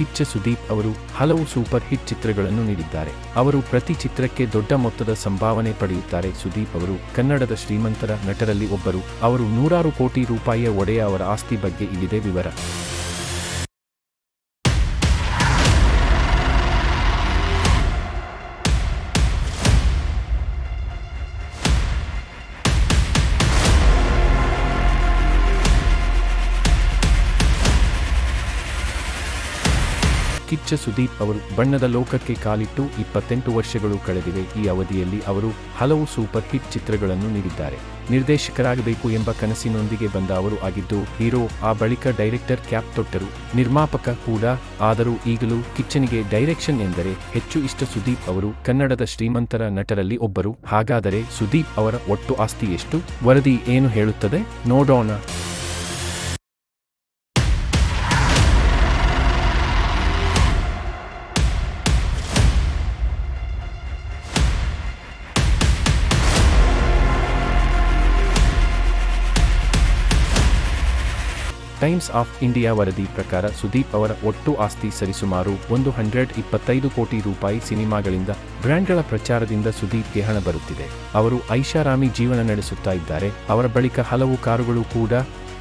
ಕಿಚ್ಚ ಸುದೀಪ್ ಅವರು ಹಲವು super hit ಚಿತ್ರಗಳನ್ನು ನೀಡಿದ್ದಾರೆ. ಅವರು ಪ್ರತಿ ಚಿತ್ರಕ್ಕೆ ದೊಡ್ಡ ಮೊತ್ತದ ಸಂಭಾವನೆ ಪಡೆಯುತ್ತಾರೆ. ಸುದೀಪ್ ಅವರು ಕನ್ನಡದ ಶ್ರೀಮಂತರ ನಟರಲ್ಲಿ ಒಬ್ಬರು. ಅವರು ನೂರಾರು ಕೋಟಿ ರೂಪಾಯಿಯ ಒಡೆಯ ಅವರ ಆಸ್ತಿ ಬಗ್ಗೆ ಇಲ್ಲಿದೆ ವಿವರ. ಕಿಚ್ಚ ಸುದೀಪ್ ಅವರು ಬಣ್ಣದ ಲೋಕಕ್ಕೆ ಕಾಲಿಟ್ಟು ಇಪ್ಪತ್ತೆಂಟು ವರ್ಷಗಳು ಕಳೆದಿವೆ. ಈ ಅವಧಿಯಲ್ಲಿ ಅವರು ಹಲವು ಸೂಪರ್ ಹಿಟ್ ಚಿತ್ರಗಳನ್ನು ನೀಡಿದ್ದಾರೆ. ನಿರ್ದೇಶಕರಾಗಬೇಕು ಎಂಬ ಕನಸಿನೊಂದಿಗೆ ಬಂದ ಅವರು ಆಗಿದ್ದು, ಹೀರೋ ಆ ಬಳಿಕ ಡೈರೆಕ್ಟರ್ ಕ್ಯಾಪ್ ತೊಟ್ಟರು, ನಿರ್ಮಾಪಕ ಕೂಡ. ಆದರೂ ಈಗಲೂ ಕಿಚ್ಚನಿಗೆ ಡೈರೆಕ್ಷನ್ ಎಂದರೆ ಹೆಚ್ಚು ಇಷ್ಟ ಸುದೀಪ್ ಅವರು ಕನ್ನಡದ ಶ್ರೀಮಂತರ ನಟರಲ್ಲಿ ಒಬ್ಬರು. ಹಾಗಾದರೆ ಸುದೀಪ್ ಅವರ ಒಟ್ಟು ಆಸ್ತಿ ಎಷ್ಟು? ವರದಿ ಏನು ಹೇಳುತ್ತದೆ? ನೋಡೋಣ. ಟೈಮ್ಸ್ ಆಫ್ ಇಂಡಿಯಾ ವರದಿ ಪ್ರಕಾರ ಸುದೀಪ್ ಅವರ ಒಟ್ಟು ಆಸ್ತಿ ಸರಿಸುಮಾರು ಒಂದು ಹಂಡ್ರೆಡ್ ಇಪ್ಪತ್ತೈದು ಕೋಟಿ ರೂಪಾಯಿ ಸಿನಿಮಾಗಳಿಂದ ಬ್ರ್ಯಾಂಡ್ಗಳ ಪ್ರಚಾರದಿಂದ ಸುದೀಪ್ಗೆ ಹಣ ಬರುತ್ತಿದೆ. ಅವರು ಐಷಾರಾಮಿ ಜೀವನ ನಡೆಸುತ್ತಾ ಇದ್ದಾರೆ. ಅವರ ಬಳಿಕ ಹಲವು ಕಾರುಗಳು ಕೂಡ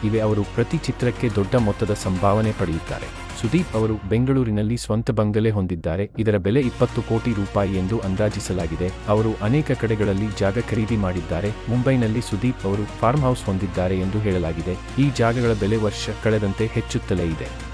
ಇವೆ ಅವರು ಪ್ರತಿ ಚಿತ್ರಕ್ಕೆ ದೊಡ್ಡ ಮೊತ್ತದ ಸಂಭಾವನೆ ಪಡೆಯುತ್ತಾರೆ. ಸುದೀಪ್ ಅವರು ಬೆಂಗಳೂರಿನಲ್ಲಿ ಸ್ವಂತ ಬಂಗಲೆ ಹೊಂದಿದ್ದಾರೆ. ಇದರ ಬೆಲೆ ಇಪ್ಪತ್ತು ಕೋಟಿ ರೂಪಾಯಿ ಎಂದು ಅಂದಾಜಿಸಲಾಗಿದೆ. ಅವರು ಅನೇಕ ಕಡೆಗಳಲ್ಲಿ ಜಾಗ ಖರೀದಿ ಮಾಡಿದ್ದಾರೆ. ಮುಂಬೈನಲ್ಲಿ ಸುದೀಪ್ ಅವರು ಫಾರ್ಮ್ ಹೌಸ್ ಹೊಂದಿದ್ದಾರೆ ಎಂದು ಹೇಳಲಾಗಿದೆ. ಈ ಜಾಗಗಳ ಬೆಲೆ ವರ್ಷ ಕಳೆದಂತೆ ಹೆಚ್ಚುತ್ತಲೇ ಇದೆ.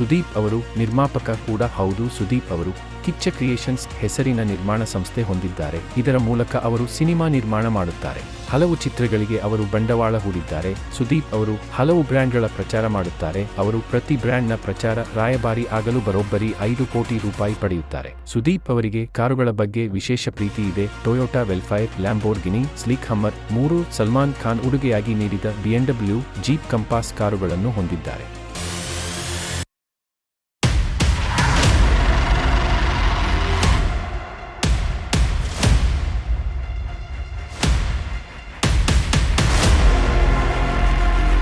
ಸುದೀಪ್ ಅವರು ನಿರ್ಮಾಪಕ ಕೂಡ ಹೌದು, ಸುದೀಪ್ ಅವರು ಕಿಚ್ಚ ಕ್ರಿಯೇಷನ್ಸ್ ಹೆಸರಿನ ನಿರ್ಮಾಣ ಸಂಸ್ಥೆ ಹೊಂದಿದ್ದಾರೆ. ಇದರ ಮೂಲಕ ಅವರು ಸಿನಿಮಾ ನಿರ್ಮಾಣ ಮಾಡುತ್ತಾರೆ. ಹಲವು ಚಿತ್ರಗಳಿಗೆ ಅವರು ಬಂಡವಾಳ ಹೂಡಿದ್ದಾರೆ. ಸುದೀಪ್ ಅವರು ಹಲವು ಬ್ರ್ಯಾಂಡ್ಗಳ ಪ್ರಚಾರ ಮಾಡುತ್ತಾರೆ. ಅವರು ಪ್ರತಿ ಬ್ರ್ಯಾಂಡ್ನ ಪ್ರಚಾರ ರಾಯಭಾರಿ ಆಗಲು ಬರೋಬ್ಬರಿ ಐದು ಕೋಟಿ ರೂಪಾಯಿ ಪಡೆಯುತ್ತಾರೆ. ಸುದೀಪ್ ಅವರಿಗೆ ಕಾರುಗಳ ಬಗ್ಗೆ ವಿಶೇಷ ಪ್ರೀತಿ ಇದೆ. Toyota, Vellfire, Lamborghini, sleek Hummer ಮೂರು ಸಲ್ಮಾನ್ ಖಾನ್ ಉಡುಗೆಯಾಗಿ ನೀಡಿದ ಬಿಎಂಡಬ್ಲ್ಯೂ ಜೀಪ್ ಕಂಪಾಸ್ ಕಾರುಗಳನ್ನು ಹೊಂದಿದ್ದಾರೆ.